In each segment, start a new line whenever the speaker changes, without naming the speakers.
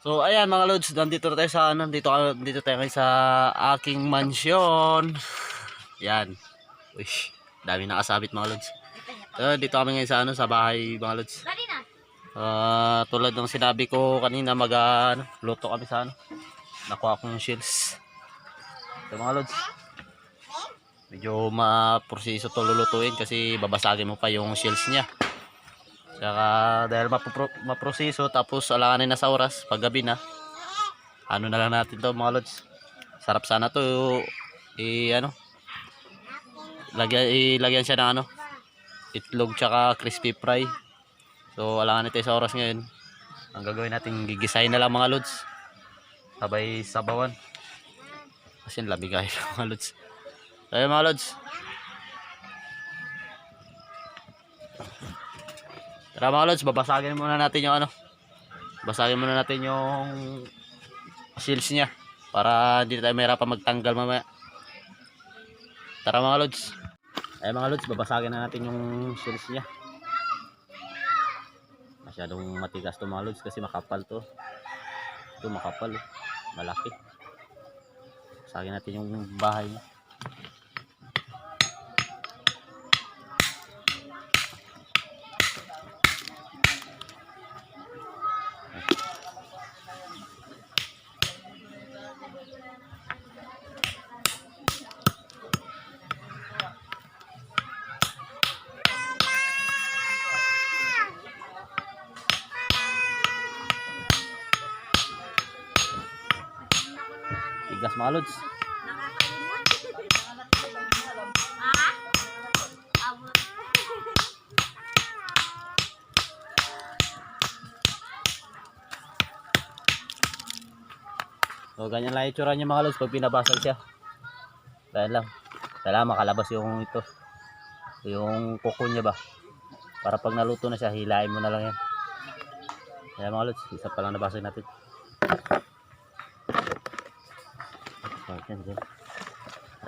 So ayan mga lods, nandito na tayo sa ano, dito dito tayo sa aking mansyon. Yan. Uy, dami nakasabit mga lods. So, dito kami ngayon sa ano, sa bahay mga lods. Ah, tulad ng sinabi ko kanina mag ano, luto kami sa ano. Nakuha ko yung shells. Ito mga lods. Medyo maproseso to lulutuin kasi babasagin mo pa yung shells niya. Saka dahil mapupro, maproseso tapos alanganin na sa oras pag gabi na. Ano na lang natin to mga lods. Sarap sana to i ano. Lagyan ilagyan siya ng ano. Itlog tsaka crispy fry. So alanganin tayo sa oras ngayon. Ang gagawin natin gigisahin na lang mga lods. Sabay sabawan. Kasi lamig kayo mga lods. Ayun, mga lods. Tara mga lods, babasagin muna natin yung ano. Basagin muna natin yung seals niya. Para hindi tayo mahirapan magtanggal mamaya. Tara mga lods. Ay mga lods, babasagin na natin yung seals niya. Masyadong matigas to mga lods kasi makapal to. Ito makapal. eh. Malaki. Basagin natin yung bahay niya. Tigas mga lods. So ganyan lang itsura niya mga lods pag binabasag siya. Dahil lang. Kailangan makalabas yung ito. Yung kuko niya ba. Para pag naluto na siya, hilain mo na lang yan. Kaya mga lods, isa pa lang nabasag natin. So, yan, yan.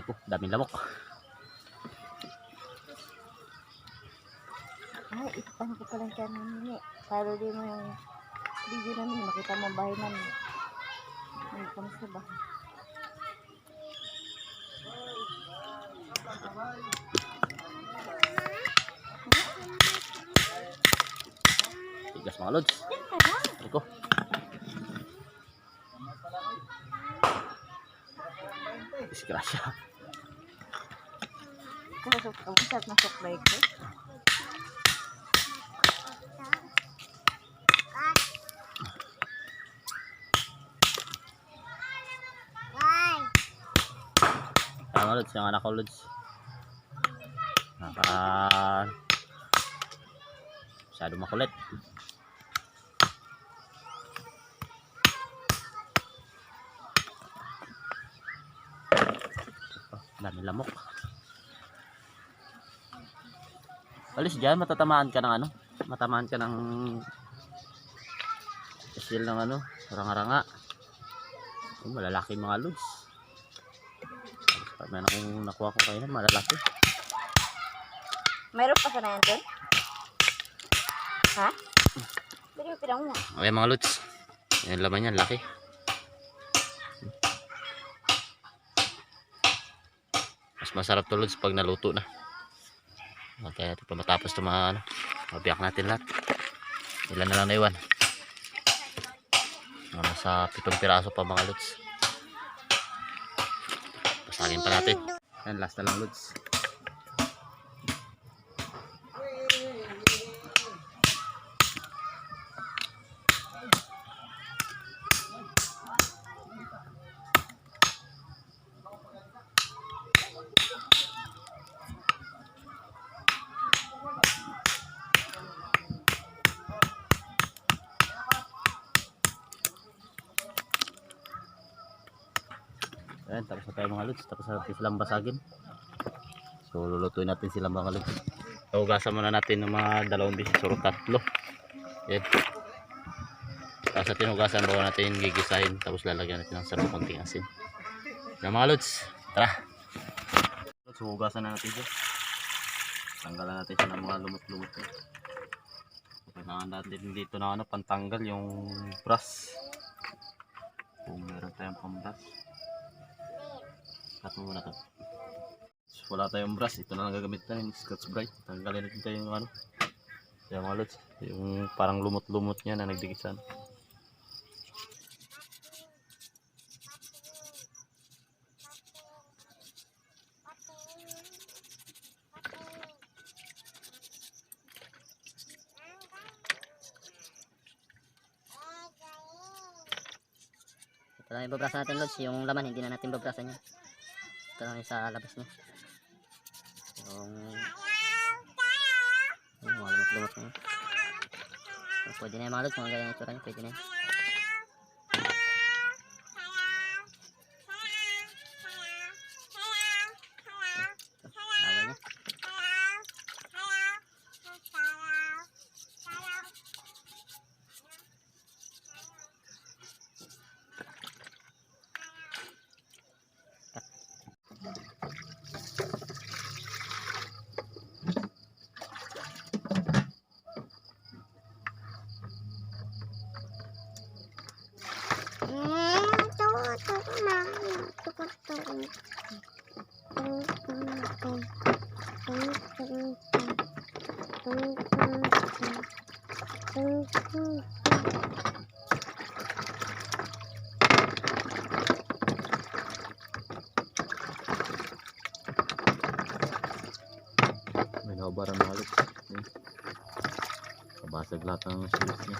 Ako, daming lamok.
Ay, ipan ko palang siya eh. Para din mo yung video namin, makita mo bahay namin. Ay, kamusta ba?
Tigas mga lods. Ako. Disgrasya.
Kasok ka, masarap na suklay ko.
Mga lods, yung anak ko lods. Naka... Masyado makulit. Oh, dami lamok. Alis dyan, matatamaan ka ng ano? Matamaan ka ng seal ng ano, ranga-ranga. Oh, malalaki mga lods. Meron akong nakuha ko kayo malalaki.
Mayroon pa sa na yan doon? Ha? Mo pinang mo.
Okay mga lods. Yung laman yan, laki. Mas masarap to pag naluto na. Kaya ito pa matapos ito mga ano. Mabiyak natin lahat. Ilan na lang naiwan. Mga Nasa pitong piraso pa mga lods. Pasagin pa natin. Yan, last na lang lods. Ayan, tapos na tayo mga lods. Tapos na natin silang basagin. So, lulutuin natin silang mga lods. Hugasan muna natin ng mga dalawang bisis o tatlo. Ayan. Tapos natin hugasan bago natin gigisahin. Tapos lalagyan natin ng sarap konting asin. Ayan mga lods. Tara. Lods, hugasan na natin siya. Tanggalan natin siya ng mga lumot-lumot. Kailangan natin dito na ano, pantanggal yung brush. tayong pambras. Cut mo muna to. Wala tayong brush. Ito na lang gagamit natin. Scotch Brite. Tanggalin natin tayo yung ano. Yung mga lods. Yung parang lumot-lumot niya na nagdikit sa ano.
Ito lang ibabrasa natin lods, yung laman hindi na natin babrasan yan. Ito lang yung sa labas niya. Yung yung lumot-lumot yun. So, pwede na yung mga lods, mga ganyan yung itsura niya, pwede na yun.
May naubara lods. Yun. Kabasag lahat ng shields niya.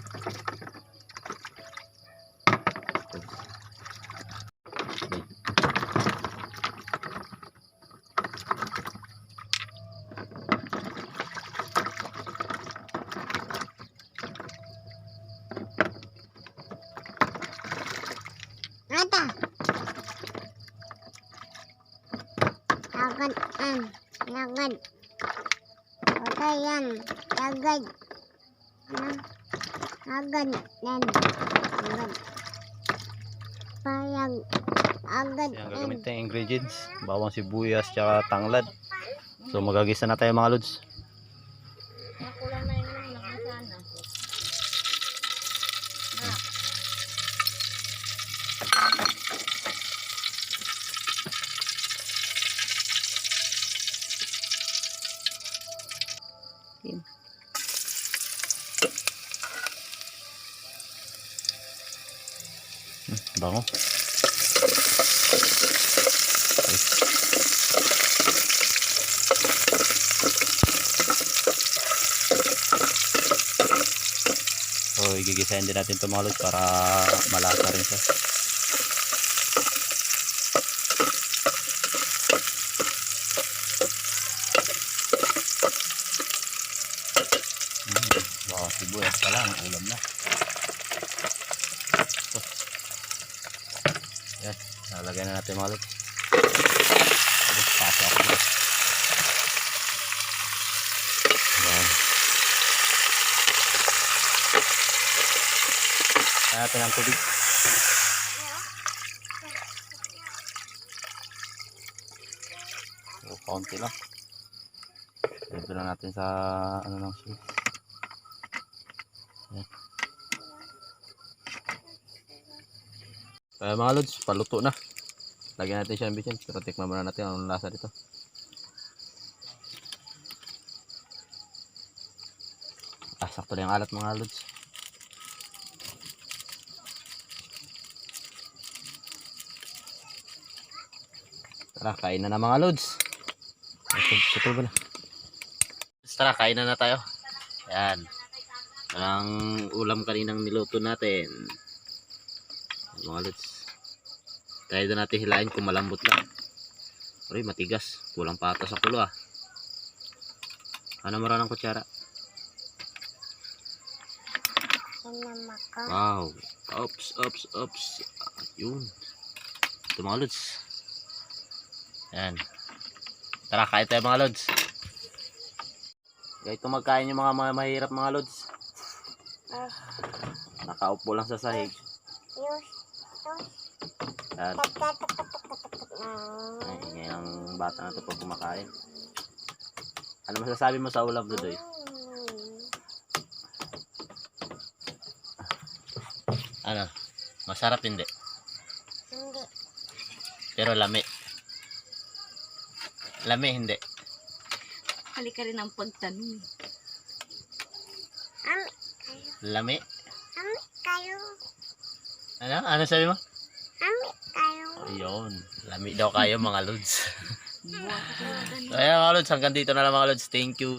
Agad. Okay yan. Agad. Ano? Agad. Yan. Agad. Payag. Agad.
Yan,
an.
gagamit tayong ingredients. Bawang sibuyas, tsaka tanglad. So magagisa na tayo mga lods. Bango. So, igigisahin din natin lods para malasa rin siya. Mm, wow, sibuyas pa lang, ulam na. Yan, nalagay na natin mga lods. Tapos, paso ako dito. Yan. Kaya natin ang tubig. So, kaunti lang. Ito na natin sa ano lang siya. Yan. Kaya mga lods, paluto na. Lagyan natin siya ng bitchin. Pero tikman muna natin anong lasa dito. Ah, sakto na yung alat mga lods. Tara, kain na na mga lods. Putol ba na? Tara, kain na na tayo. Ayan. Ang ulam kaninang niluto natin. Mga lods. Kaya doon natin hilahin kung malambot lang. Uy, matigas. Kulang pa ata sa kulo ah. Ano mara ng kutsara? Wow. Ops, ops, ops. Yun. Ito mga lods. Yan. Tara, kain tayo mga lods. Kaya ito magkain yung mga, mga mahirap mga lods.
Ah.
Nakaupo lang sa sahig.
Yus.
Yan. Ay, ingay ang bata na to pag kumakain. Ano masasabi mo sa ulam, Dudoy? Ano? Masarap hindi?
Hindi.
Pero lami. Lami, hindi.
Hali ka rin ang pagtanong.
Ami kayo.
Lami.
Ami kayo.
Ano? Ano sabi mo? Ayun. Lami daw kayo mga lods. Ayan mga lods, hanggang dito na lang mga lods. Thank you.